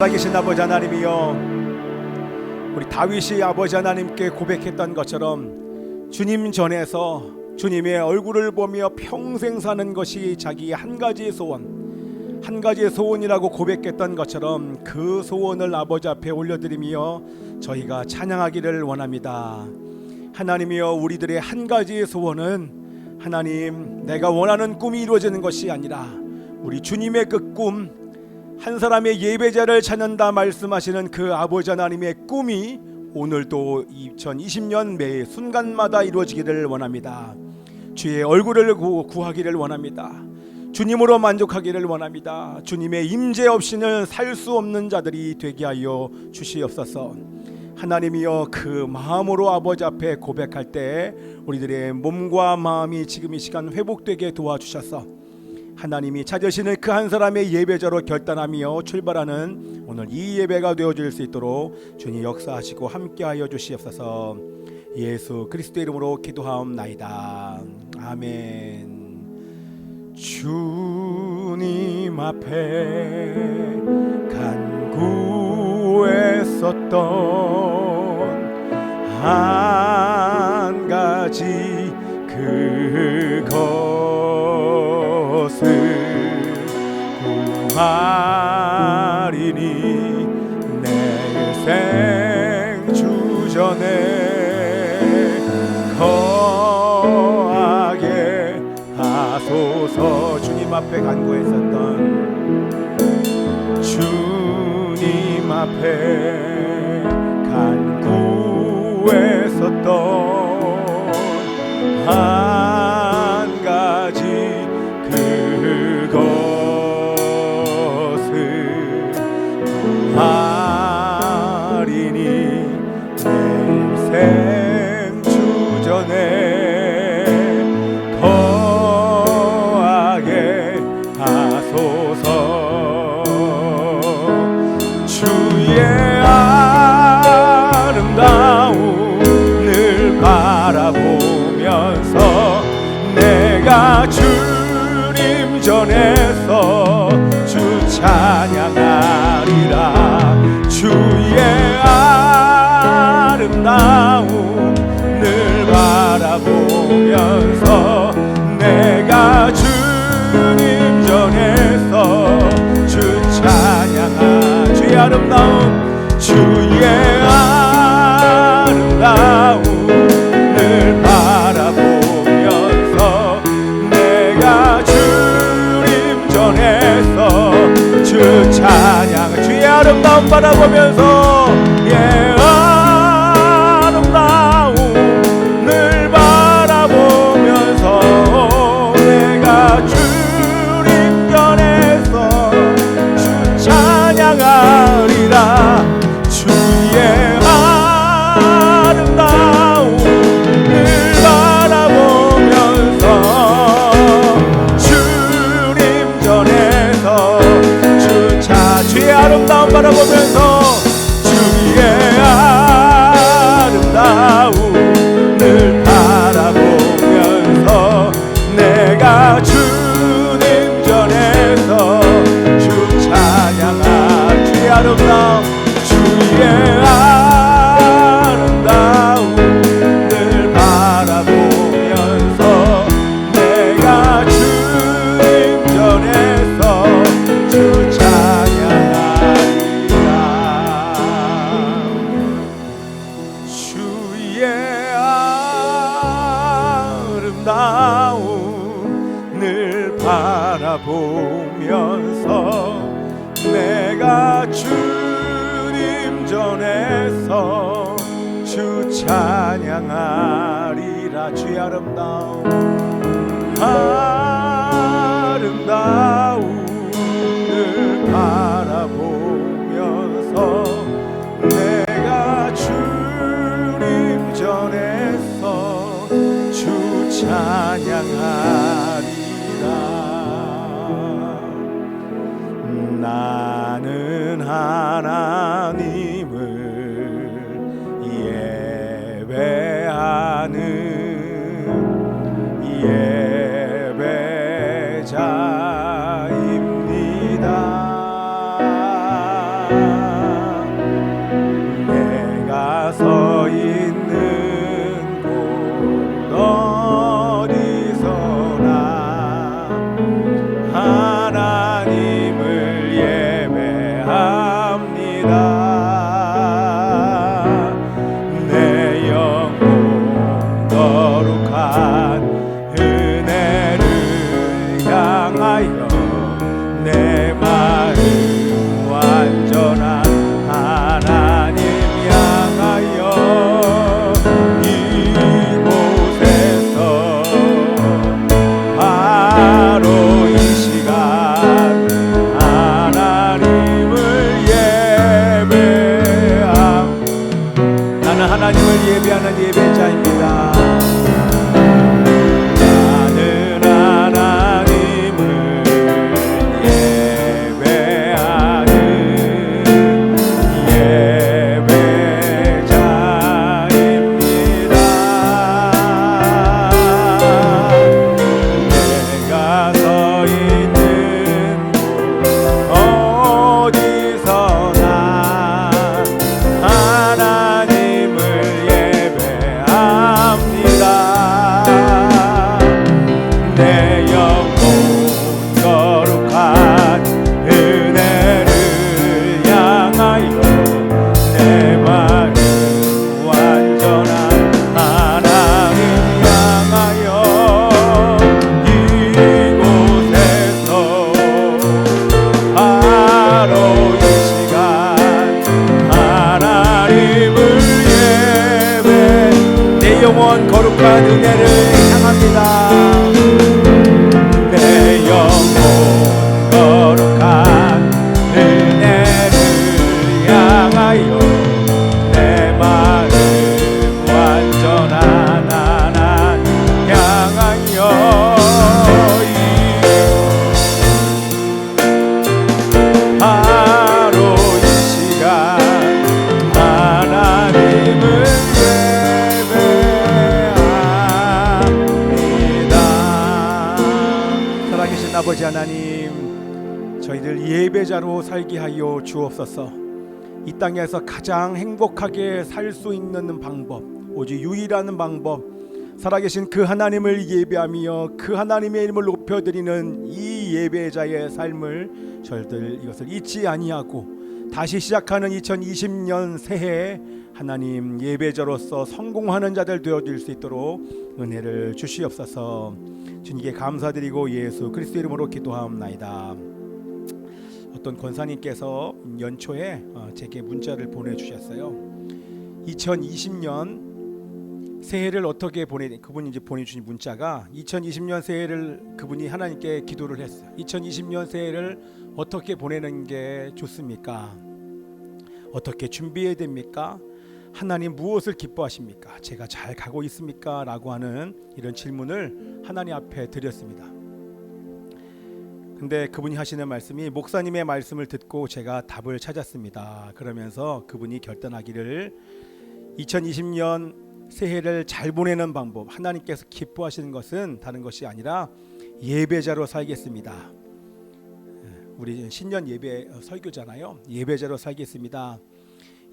살아계신 아버지 하나님이여 우리 다윗이 아버지 하나님께 고백했던 것처럼 주님 전에서 주님의 얼굴을 보며 평생 사는 것이 자기의 한 가지의 소원 한 가지의 소원이라고 고백했던 것처럼 그 소원을 아버지 앞에 올려드리며 저희가 찬양하기를 원합니다. 하나님이여 우리들의 한 가지의 소원은 하나님 내가 원하는 꿈이 이루어지는 것이 아니라 우리 주님의 그꿈 한 사람의 예배자를 찾는다 말씀하시는 그 아버지 하나님의 꿈이 오늘도 2020년 매 순간마다 이루어지기를 원합니다. 주의 얼굴을 구- 구하기를 원합니다. 주님으로 만족하기를 원합니다. 주님의 임재 없이는 살 수 없는 자들이 되게 하여 주시옵소서. 하나님이여 그 마음으로 아버지 앞에 고백할 때 우리들의 몸과 마음이 지금 이 시간 회복되게 도와주셔서 하나님이 찾으시는 그 한 사람의 예배자로 결단하며 출발하는 오늘 이 예배가 되어질 수 있도록 주님 역사하시고 함께하여 주시옵소서. 예수 그리스도 이름으로 기도하옵나이다. 아멘. 주님 앞에 간구했었던 한 가지 그것 을 구하리니 내 생주 전에 거하게 하소서. 주님 앞에 간구했었던 주님 앞에 간구했었던 바라보면서 내가 주님 전에서 주 찬양하 주의 아름다움 주의 아름다움을 바라보면서 내가 주님 전에서 주 찬양 주의 아름다움 바라보면서 예 주의 아 찬양하리라. 주의 아름다움 아름다움을 바라보면서 내가 주님 전에서 주 찬양하리 땅에서 가장 행복하게 살 수 있는 방법 오직 유일한 방법 살아계신 그 하나님을 예배하며 그 하나님의 이름을 높여드리는 이 예배자의 삶을 저희들 이것을 잊지 아니하고 다시 시작하는 2020년 새해에 하나님 예배자로서 성공하는 자들 되어질 수 있도록 은혜를 주시옵소서. 주님께 감사드리고 예수 그리스도 이름으로 기도하옵나이다 어떤 권사님께서 연초에 어, 제게 문자를 보내주셨어요 2020년 새해를 어떻게 보내 그분이 이제 보내주신 문자가 2020년 새해를 그분이 하나님께 기도를 했어요. 2020년 새해를 어떻게 보내는 게 좋습니까? 어떻게 준비해야 됩니까? 하나님 무엇을 기뻐하십니까? 제가 잘 가고 있습니까? 라고 하는 이런 질문을 하나님 앞에 드렸습니다. 근데 그분이 하시는 말씀이 목사님의 말씀을 듣고 제가 답을 찾았습니다. 그러면서 그분이 결단하기를 2020년 새해를 잘 보내는 방법 하나님께서 기뻐하시는 것은 다른 것이 아니라 예배자로 살겠습니다. 우리 신년 예배 설교잖아요. 예배자로 살겠습니다.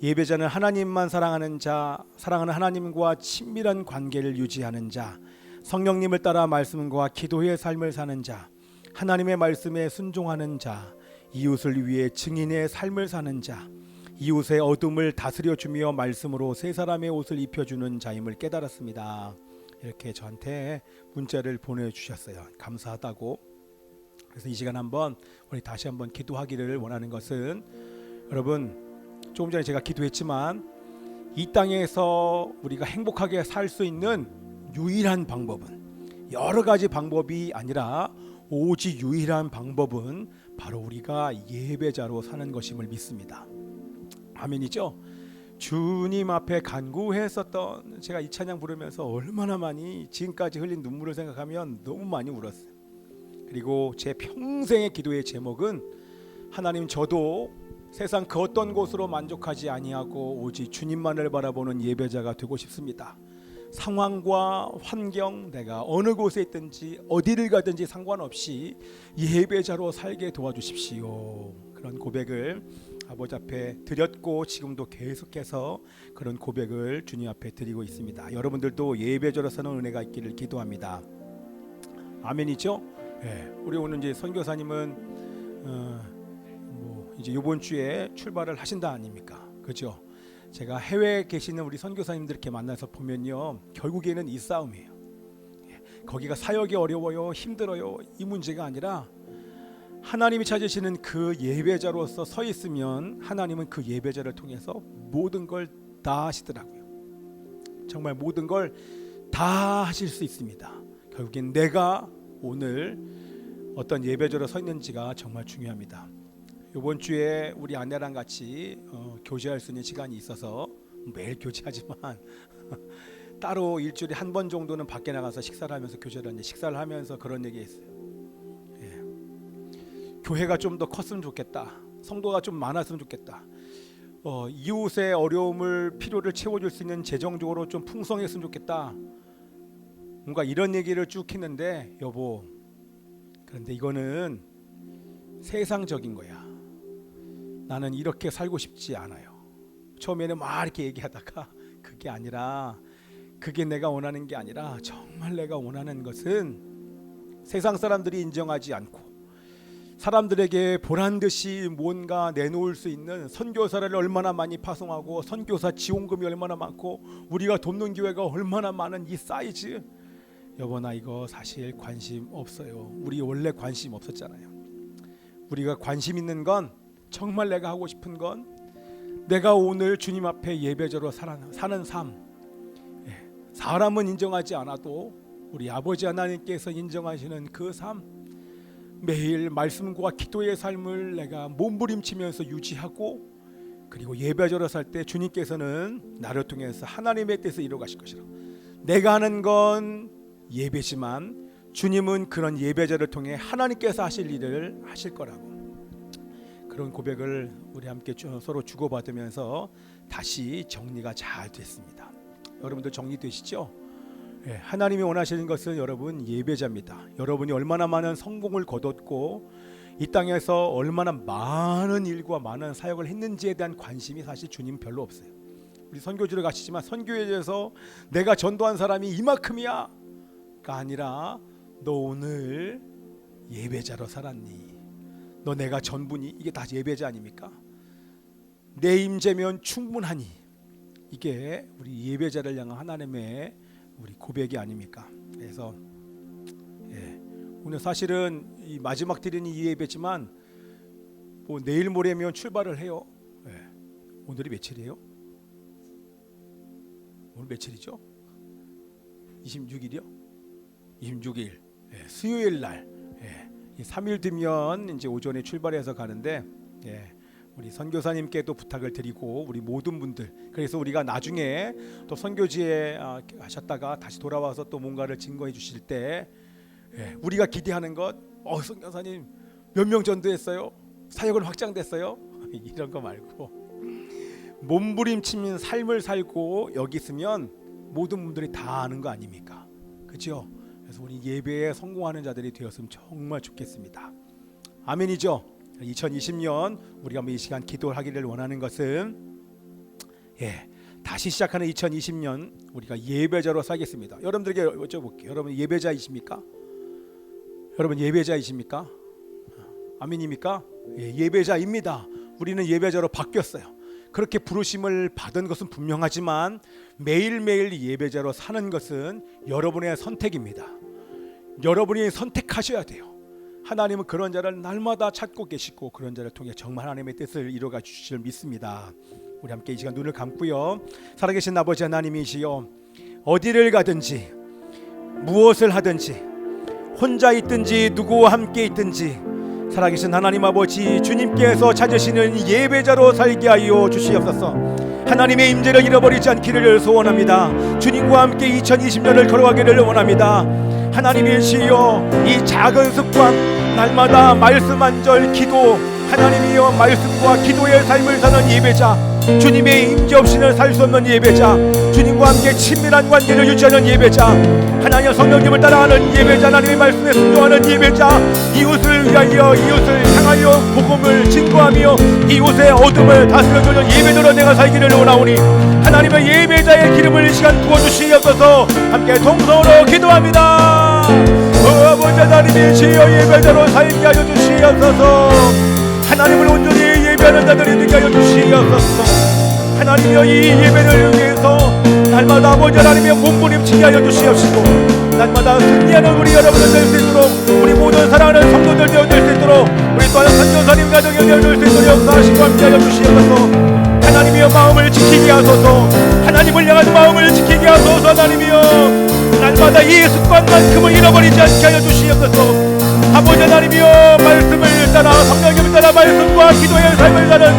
예배자는 하나님만 사랑하는 자, 사랑하는 하나님과 친밀한 관계를 유지하는 자, 성령님을 따라 말씀과 기도의 삶을 사는 자, 하나님의 말씀에 순종하는 자, 이웃을 위해 증인의 삶을 사는 자, 이웃의 어둠을 다스려 주며 말씀으로 세 사람의 옷을 입혀 주는 자임을 깨달았습니다. 이렇게 저한테 문자를 보내 주셨어요. 감사하다고. 그래서 이 시간 한번 우리 다시 한번 기도하기를 원하는 것은 여러분 조금 전에 제가 기도했지만 이 땅에서 우리가 행복하게 살 수 있는 유일한 방법은 여러 가지 방법이 아니라 오직 유일한 방법은 바로 우리가 예배자로 사는 것임을 믿습니다. 아멘이죠. 주님 앞에 간구했었던 제가 이 찬양 부르면서 얼마나 많이 지금까지 흘린 눈물을 생각하면 너무 많이 울었어요. 그리고 제 평생의 기도의 제목은 하나님 저도 세상 그 어떤 곳으로 만족하지 아니하고 오직 주님만을 바라보는 예배자가 되고 싶습니다. 상황과 환경 내가 어느 곳에 있든지 어디를 가든지 상관없이 예배자로 살게 도와주십시오. 그런 고백을 아버지 앞에 드렸고 지금도 계속해서 그런 고백을 주님 앞에 드리고 있습니다. 여러분들도 예배자로서는 은혜가 있기를 기도합니다. 아멘이죠? 예. 우리 오늘 이제 선교사님은 어, 뭐 이제 이번 주에 출발을 하신다 아닙니까? 그죠? 제가 해외에 계시는 우리 선교사님들 이렇게 만나서 보면요, 결국에는 이 싸움이에요. 예. 거기가 사역이 어려워요, 힘들어요 이 문제가 아니라 하나님이 찾으시는 그 예배자로서 서 있으면 하나님은 그 예배자를 통해서 모든 걸 다 하시더라고요. 정말 모든 걸 다 하실 수 있습니다. 결국엔 내가 오늘 어떤 예배자로 서 있는지가 정말 중요합니다. 이번 주에 우리 아내랑 같이 어, 교제할 수 있는 시간이 있어서 매일 교제하지만 따로 일주일에 한 번 정도는 밖에 나가서 식사를 하면서 교제를 하는데 식사를 하면서 그런 얘기했어요. 예. 교회가 좀 더 컸으면 좋겠다. 성도가 좀 많았으면 좋겠다. 어, 이웃의 어려움을 필요를 채워줄 수 있는 재정적으로 좀 풍성했으면 좋겠다. 뭔가 이런 얘기를 쭉 했는데 여보 그런데 이거는 세상적인 거야. 나는 이렇게 살고 싶지 않아요. 처음에는 막 이렇게 얘기하다가 그게 아니라 그게 내가 원하는 게 아니라 정말 내가 원하는 것은 세상 사람들이 인정하지 않고 사람들에게 보란 듯이 뭔가 내놓을 수 있는 선교사를 얼마나 많이 파송하고 선교사 지원금이 얼마나 많고 우리가 돕는 교회가 얼마나 많은 이 사이즈 여보 나 이거 사실 관심 없어요. 우리 원래 관심 없었잖아요. 우리가 관심 있는 건 정말 내가 하고 싶은 건 내가 오늘 주님 앞에 예배자로 살아, 사는 삶. 예, 사람은 인정하지 않아도 우리 아버지 하나님께서 인정하시는 그 삶 매일 말씀과 기도의 삶을 내가 몸부림치면서 유지하고 그리고 예배자로 살 때 주님께서는 나를 통해서 하나님의 뜻을 이루어 가실 것이라. 내가 하는 건 예배지만 주님은 그런 예배자를 통해 하나님께서 하실 일을 하실 거라고. 그런 고백을 우리 함께 주- 서로 주고받으면서 다시 정리가 잘 됐습니다. 여러분들 정리되시죠? 예, 하나님이 원하시는 것은 여러분 예배자입니다. 여러분이 얼마나 많은 성공을 거뒀고 이 땅에서 얼마나 많은 일과 많은 사역을 했는지에 대한 관심이 사실 주님 별로 없어요. 우리 선교지를 가시지만 선교에 대해서 내가 전도한 사람이 이만큼이야가 아니라 너 오늘 예배자로 살았니? 너 내가 전부니? 이게 다 예배자 아닙니까? 내 임재면 충분하니 이게 우리 예배자를 향한 하나님의 우리 고백이 아닙니까? 그래서 예, 오늘 사실은 이 마지막 드리는 이 예배지만 뭐 내일 모레면 출발을 해요. 예, 오늘이 며칠이에요? 오늘 며칠이죠? 26일이요? 26일 예, 수요일 날 3일 뒤면 이제 오전에 출발해서 가는데 예, 우리 선교사님께도 부탁을 드리고 우리 모든 분들 그래서 우리가 나중에 또 선교지에 아, 하셨다가 다시 돌아와서 또 뭔가를 증거해 주실 때 예, 우리가 기대하는 것, 어 선교사님 몇 명 전도했어요? 사역을 확장됐어요? 이런 거 말고 몸부림치는 삶을 살고 여기 있으면 모든 분들이 다 아는 거 아닙니까? 그렇죠? 그래서 우리 예배에 성공하는 자들이 되었으면 정말 좋겠습니다. 아멘이죠? 2020년 우리가 뭐이 시간 기도를 하기를 원하는 것은 예 다시 시작하는 2020년 우리가 예배자로 살겠습니다. 여러분들에게 여쭤볼게요. 여러분 예배자이십니까? 여러분 예배자이십니까? 아멘입니까? 예, 예배자입니다. 우리는 예배자로 바뀌었어요. 그렇게 부르심을 받은 것은 분명하지만 매일매일 예배자로 사는 것은 여러분의 선택입니다. 여러분이 선택하셔야 돼요. 하나님은 그런 자를 날마다 찾고 계시고 그런 자를 통해 정말 하나님의 뜻을 이루어가 주실 믿습니다. 우리 함께 이 시간 눈을 감고요. 살아계신 아버지 하나님이시여 어디를 가든지 무엇을 하든지 혼자 있든지 누구와 함께 있든지 살아계신 하나님 아버지 주님께서 찾으시는 예배자로 살게 하여 주시옵소서. 하나님의 임재를 잃어버리지 않기를 소원합니다. 주님과 함께 2020년을 걸어가기를 원합니다. 하나님이시여 이 작은 습관 날마다 말씀 한절 기도 하나님이여 말씀과 기도의 삶을 사는 예배자 주님의 임재 없이는 살 수 없는 예배자 주님과 함께 친밀한 관계를 유지하는 예배자 하나님 성령님을 따라가는 예배자 하나님의 말씀에 순종하는 예배자 이웃을 위하여 이웃을 향하여 복음을 증거하며 이웃의 어둠을 다스려주는 예배자로 내가 살기를 원하오니 하나님의 예배자의 기름을 이 시간 부어주시옵소서. 함께 동성으로 기도합니다. 어, 아버지 하나님의 지어 예배자로 살게 하여 주시옵소서. 하나님을 온전히 예배하는 자들이 되게 하여 주시옵소서. 하나님여 이 예배를 위해서 날마다 아버지 하나님의 몸부림치게 하여 주시옵시고 날마다 승리하는 우리 여러분들 될 수 있도록 우리 모든 사랑하는 성도들 되어 될수 있도록 우리 또한 선교사님 가정이 되어 될수 있도록 역사하시고 함께 하여 주시옵소서. 하나님이여 마음을 지키게 하소서. 하나님을 향한 마음을 지키게 하소서 하나님이여 날마다 이 습관만큼을 잃어버리지 않게 하여 주시옵소서. 아버지 하나님이여 말씀을 따라 성령님을 따라 말씀과 기도의 삶을 사는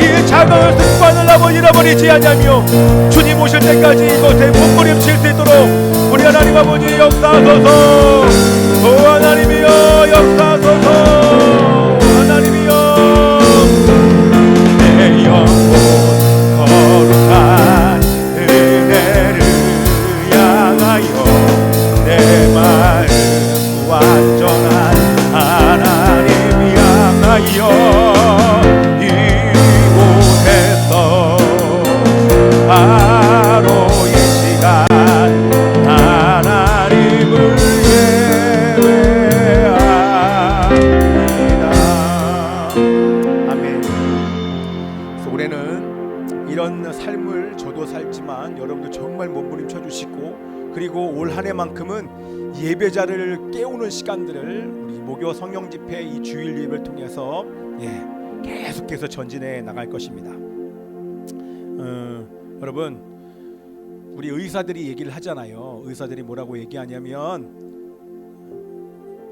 이 작은 습관을 아버 잃어버리지 않냐며 주님 오실 때까지 이곳에 몸부림칠 수 있도록 우리 하나님 아버지 역사하소서. 오 하나님이여 역사하소서. 하나님이여. 내 영혼 이런 삶을 저도 살지만 여러분도 정말 몸부림쳐 주시고 그리고 올 한 해만큼은 예배자를 깨우는 시간들을 우리 목요 성령 집회 이 주일 예배를 통해서 예, 계속해서 전진해 나갈 것입니다. 어, 여러분 우리 의사들이 얘기를 하잖아요. 의사들이 뭐라고 얘기하냐면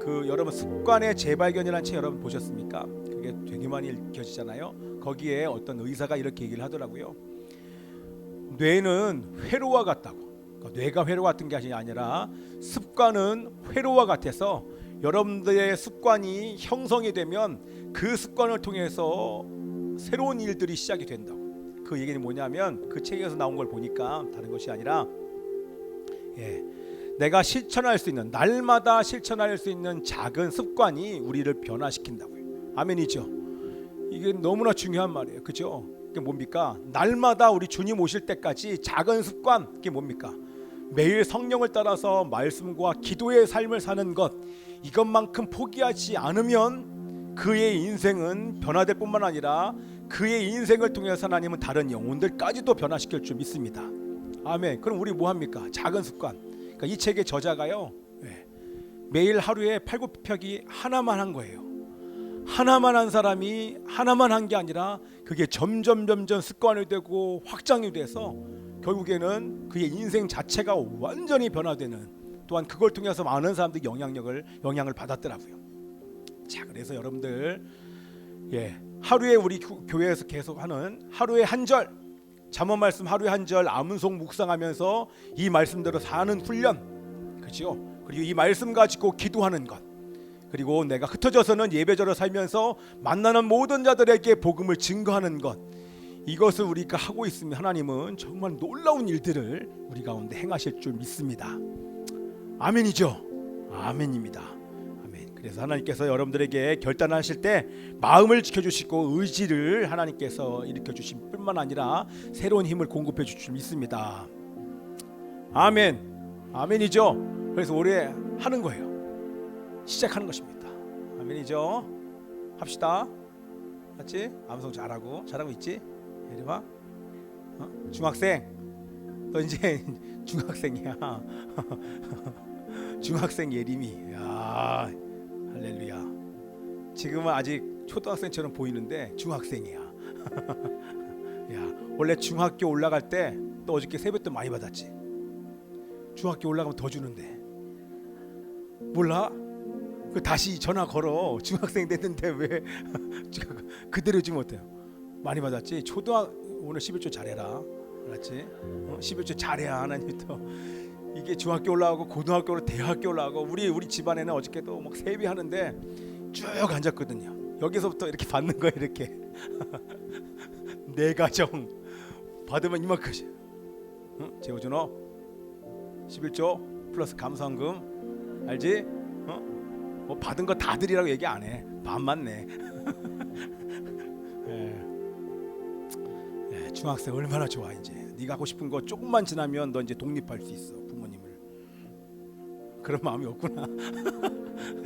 그 여러분 습관의 재발견이라는 책 여러분 보셨습니까? 그게 되게 많이 읽혀지잖아요. 거기에 어떤 의사가 이렇게 얘기를 하더라고요. 뇌는 회로와 같다고. 그러니까 뇌가 회로 같은 게 아니라 습관은 회로와 같아서 여러분들의 습관이 형성이 되면 그 습관을 통해서 새로운 일들이 시작이 된다고. 그 얘기는 뭐냐면 그 책에서 나온 걸 보니까 다른 것이 아니라 예. 내가 실천할 수 있는 날마다 실천할 수 있는 작은 습관이 우리를 변화시킨다고요. 아멘이죠. 이게 너무나 중요한 말이에요. 그죠? 그게 뭡니까? 날마다 우리 주님 오실 때까지 작은 습관 그게 뭡니까? 매일 성령을 따라서 말씀과 기도의 삶을 사는 것 이것만큼 포기하지 않으면 그의 인생은 변화될 뿐만 아니라 그의 인생을 통해서 하나님은 다른 영혼들까지도 변화시킬 줄 믿습니다. 아멘. 그럼 우리 뭐 합니까? 작은 습관. 그러니까 이 책의 저자가요. 예, 매일 하루에 팔굽혀펴기 하나만 한 거예요. 하나만 한 사람이 하나만 한 게 아니라 그게 점점 점점 습관이 되고 확장이 돼서 결국에는 그의 인생 자체가 완전히 변화되는 또한 그걸 통해서 많은 사람들이 영향력을 영향을 받았더라고요. 자, 그래서 여러분들 예, 하루에 우리 교- 교회에서 계속 하는 하루에 한 절 잠언 말씀 하루에 한절 아문송 묵상하면서 이 말씀대로 사는 훈련 그죠? 그리고 이 말씀 가지고 기도하는 것 그리고 내가 흩어져서는 예배자로 살면서 만나는 모든 자들에게 복음을 증거하는 것 이것을 우리가 하고 있으면 하나님은 정말 놀라운 일들을 우리 가운데 행하실 줄 믿습니다. 아멘이죠. 아멘입니다. 아멘. 그래서 하나님께서 여러분들에게 결단하실 때 마음을 지켜주시고 의지를 하나님께서 일으켜 주신 뿐만 아니라 새로운 힘을 공급해 주실 줄 믿습니다. 아멘. 아멘이죠. 그래서 올해 하는 거예요. 시작하는 것입니다. 아멘이죠. 합시다. 맞지? 암송 잘하고 잘하고 있지? 예림아. 어? 중학생. 너 이제 중학생이야. 중학생 예림이. 야, 할렐루야. 지금은 아직 초등학생처럼 보이는데 중학생이야. 야, 원래 중학교 올라갈 때 또 어저께 세뱃돈 많이 받았지. 중학교 올라가면 더 주는데. 몰라? 그 다시 전화 걸어. 중학생 됐는데 왜 그대로 주면 어때요? 많이 받았지. 초등학 오늘 11조 잘해라. 알았지? 어? 11조 잘해야 하나님 또 이게 중학교 올라가고 고등학교로 대학교 올라가고 우리 우리 집안에는 어저께도 막 세배하는데 쭉 앉았거든요. 여기서부터 이렇게 받는 거야 이렇게 내 가정 받으면 이만큼씩. 응? 재호준호 11조 플러스 감사원금 알지? 어? 뭐 받은 거 다 드리라고 얘기 안 해. 반만 내. 예. 예, 중학생 얼마나 좋아 이제. 네가 하고 싶은 거 조금만 지나면 너 이제 독립할 수 있어 부모님을. 그런 마음이 없구나.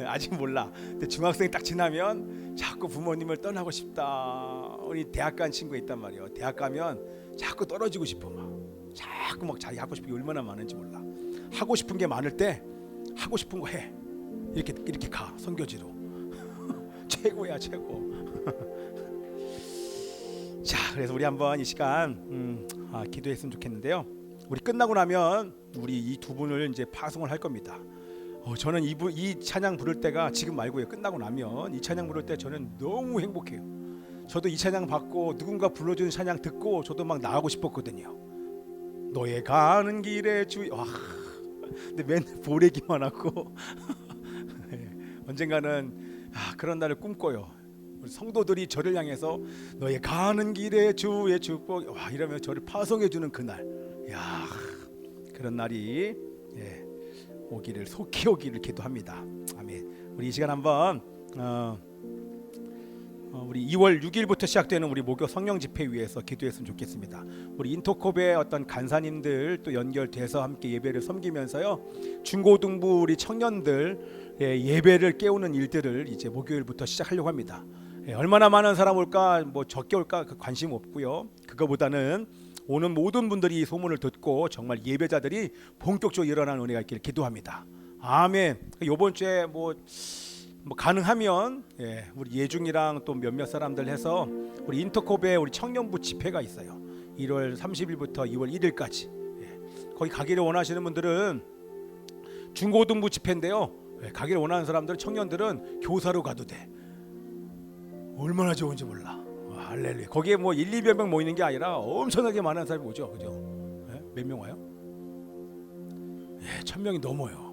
아직 몰라. 근데 중학생 딱 지나면 자꾸 부모님을 떠나고 싶다. 우리 대학 간 친구 있단 말이에요. 대학 가면 자꾸 떨어지고 싶어 막. 자꾸 막 자기 하고 싶은 게 얼마나 많은지 몰라. 하고 싶은 게 많을 때 하고 싶은 거 해. 이렇게 이렇게 가 선교지로. 최고야 최고. 자, 그래서 우리 한번 이 시간 음, 아, 기도했으면 좋겠는데요. 우리 끝나고 나면 우리 이 두 분을 이제 파송을 할 겁니다. 어, 저는 이, 부, 이 찬양 부를 때가 지금 말고요. 끝나고 나면 이 찬양 부를 때 저는 너무 행복해요. 저도 이 찬양 받고 누군가 불러주는 찬양 듣고 저도 막 나가고 싶었거든요. 너의 가는 길에 주 와. 근데 맨날 보내기만 하고 예, 언젠가는 아, 그런 날을 꿈꿔요. 우리 성도들이 저를 향해서 너의 가는 길에 주의 축복 와 이러면 저를 파송해 주는 그날. 야 그런 날이 예, 오기를 속히 오기를 기도합니다. 아멘. 우리 이 시간 한번 어, 어, 우리 2월 6일부터 시작되는 우리 목요 성령 집회 위해서 기도했으면 좋겠습니다. 우리 인터콥의 어떤 간사님들 또 연결돼서 함께 예배를 섬기면서요 중고등부 우리 청년들 예, 예배를 깨우는 일들을 이제 목요일부터 시작하려고 합니다. 예, 얼마나 많은 사람 올까 뭐 적게 올까 그 관심 없고요. 그거보다는 오는 모든 분들이 이 소문을 듣고 정말 예배자들이 본격적으로 일어나는 은혜가 있기를 기도합니다. 아멘. 요번 주에 뭐, 뭐 가능하면 예, 우리 예중이랑 또 몇몇 사람들 해서 우리 인터콥에 우리 청년부 집회가 있어요. 1월 30일부터 2월 1일까지. 예. 거기 가기를 원하시는 분들은 중고등부 집회인데요. 예, 가기를 원하는 사람들 청년들은 교사로 가도 돼. 얼마나 좋은지 몰라. 와, 할렐루야. 거기에 뭐 1, 200 명 모이는 게 아니라 엄청나게 많은 사람이 오죠. 그죠? 예? 몇명 와요? 예, 천 명이 넘어요.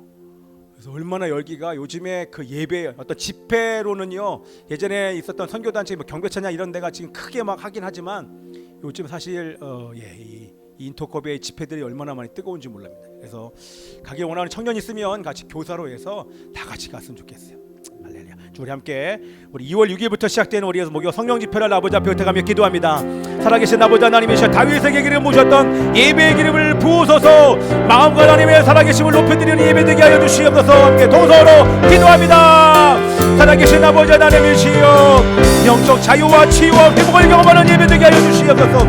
그래서 얼마나 열기가 요즘에 그 예배 어떤 집회로는요 예전에 있었던 선교단체 뭐 경배차냐 이런 데가 지금 크게 막 하긴 하지만 요즘 사실 어, 예, 이, 이 인터컵의 집회들이 얼마나 많이 뜨거운지 몰랍니다. 그래서 가기 원하는 청년 있으면 같이 교사로 해서 다 같이 갔으면 좋겠어요. 우리 함께 우리 2월 6일부터 시작되는 우리 목요 성령 집회를 아버지 앞에 의탁하며 기도합니다. 살아계신 아버지 하나님이셔 다윗의 계기를 모셨던 예배의 기름을 부으소서 마음과 하나님의 살아계심을 높여드리는 예배되게 하여 주시옵소서 함께 동서로 기도합니다. 살아계신 아버지 하나님이시여 영적 자유와 치유와 회복을 경험하는 예배되게 하여 주시옵소서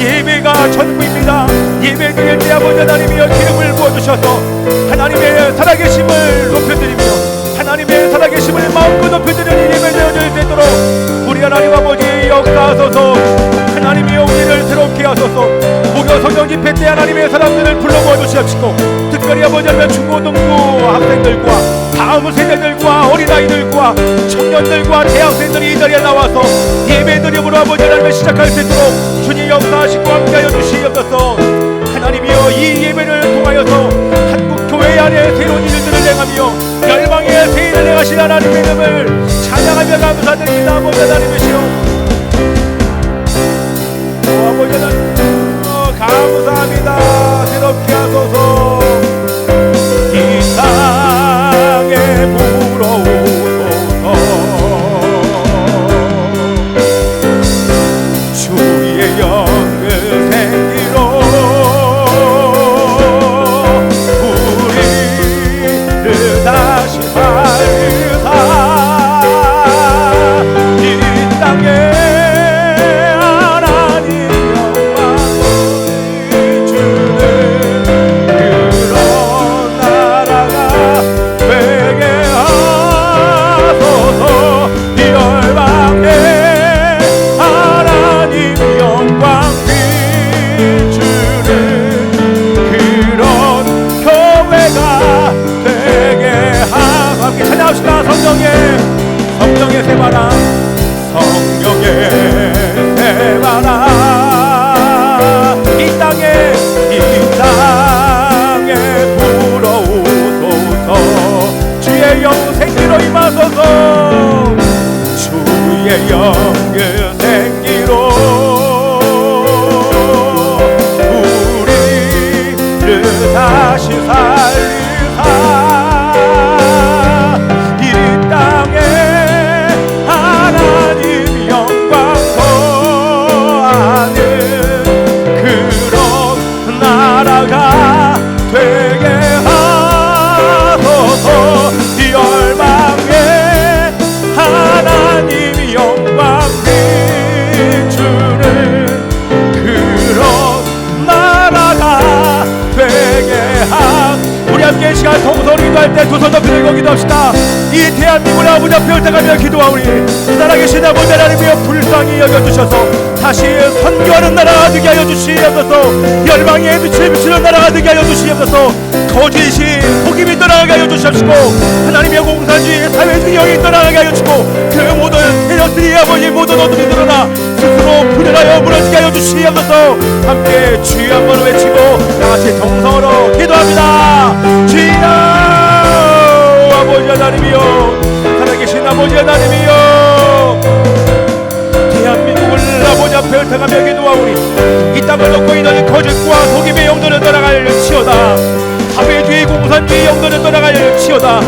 예배가 전부입니다. 예배 드릴 때 아버지 하나님이여 기름을 부어주셔서 하나님의 살아계심을 높여드리며 하나님의 살아계심을 마음껏 높여드리는 예배 되어질 수 있도록 우리 하나님 아버지 역사하소서. 하나님이여 우리를 새롭게 하소서. 목요 성경 집회 때 하나님의 사람들을 불러 모아주시옵시고 특별히 아버지 하나님 중고등부 학생들과 다음 세대들과 어린아이들과 청년들과 대학생들이 이 자리에 나와서 예배 드림으로 아버지 하나님을 시작할 수 있도록 주님 역사하시고 함께하여 주시옵소서. 하나님이여 이 예배를 통하여서 한국 교회 안에 새로운 일들을 행하며 행하신 하나님의 이름을 찬양하며 감사드립니다. 아버지 하나님이시여 오, 아버지 하나님 어, 감사합니다. 새롭게 하소서 들고 기도합시다. 이 대한민국을 아버지 앞에 올때가며 기도하오니 살아계신 아버지 하나님이여 불쌍히 여겨주셔서 다시 선교하는 나라가 되게 하여 주시옵소서. 열방에 빛을 비추는 나라가 되게 하여 주시옵소서. 거짓이 속임이 떠나가게 하여 주시옵시고 하나님의 공산주의 사회주의 영이 떠나가게 하여 주시고 그 모든 세력들이 아버지 모든 어둠이 드러나 스스로 분열하여 무너지게 하여 주시옵소서. 함께 주여 한번 외치고 다같이 동성으로 기도합니다. 주여 아버지 하나님이여. 살아계신 아버지 하나님이여. 대한민국을 아버지 앞에 öl타가며 기도하오니 이 땅을 놓고 이는 거짓과 속임의 영도를 떠나갈 치어다. 사회주의 공산주의 영도를 떠나갈 치어다.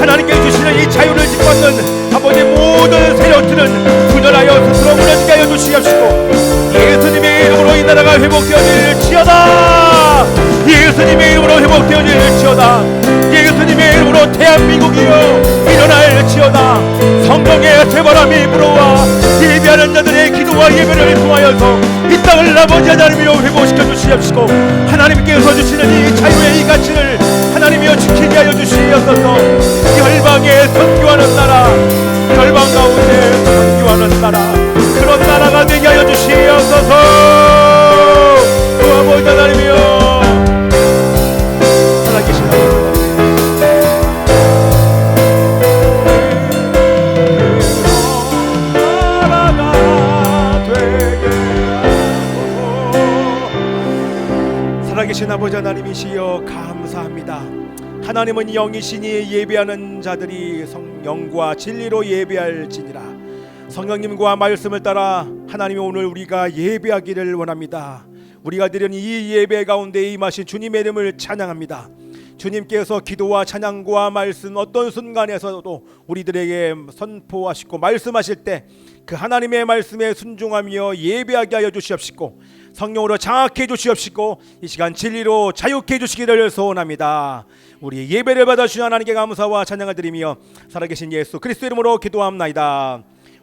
하나님께 주시는 이 자유를 짓밟는 아버지 모든 세력들은 분열하여 스스로 무너지게 하여 주시옵시고 예수님의 이름으로 이 나라가 회복되어질 치어다 예수님의 이름으로 회복되어질 치어다. 예수님의 이름으로 대한민국이여 일어날 치어다. 성령의 새바람이 불어와 예배하는 자들의 기도와 예배를 통하여서 이 땅을 아버지 하나님이여 회복시켜 주시옵시고 하나님께서 주시는 이 자유의 이 가치를 하나님이여 지키게 하여 주시옵소서. 열방에 선교하는 나라 열방 가운데 선교하는 나라 그런 나라가 되게 하여 주시옵소서. 오 아버지 하나님이여 아버지 하나님이시여 감사합니다. 하나님은 영이시니 예배하는 자들이 성령과 진리로 예배할지니라. 성령님과 말씀을 따라 하나님이 오늘 우리가 예배하기를 원합니다. 우리가 드리는 이 예배 가운데 임하신 주님의 이름을 찬양합니다. 주님께서 기도와 찬양과 말씀 어떤 순간에서도 우리들에게 선포하시고 말씀하실 때 그 하나님의 말씀에 순종하며 예배하게 하여 주시옵시고 성령으로 장악해 주시옵시고 이 시간 진리로 자유케 해 주시기를 소원합니다. 우리 예배를 받아 주신 하나님께 감사와 찬양을 드리며 살아계신 예수 그리스도 이름으로 기도합나이다.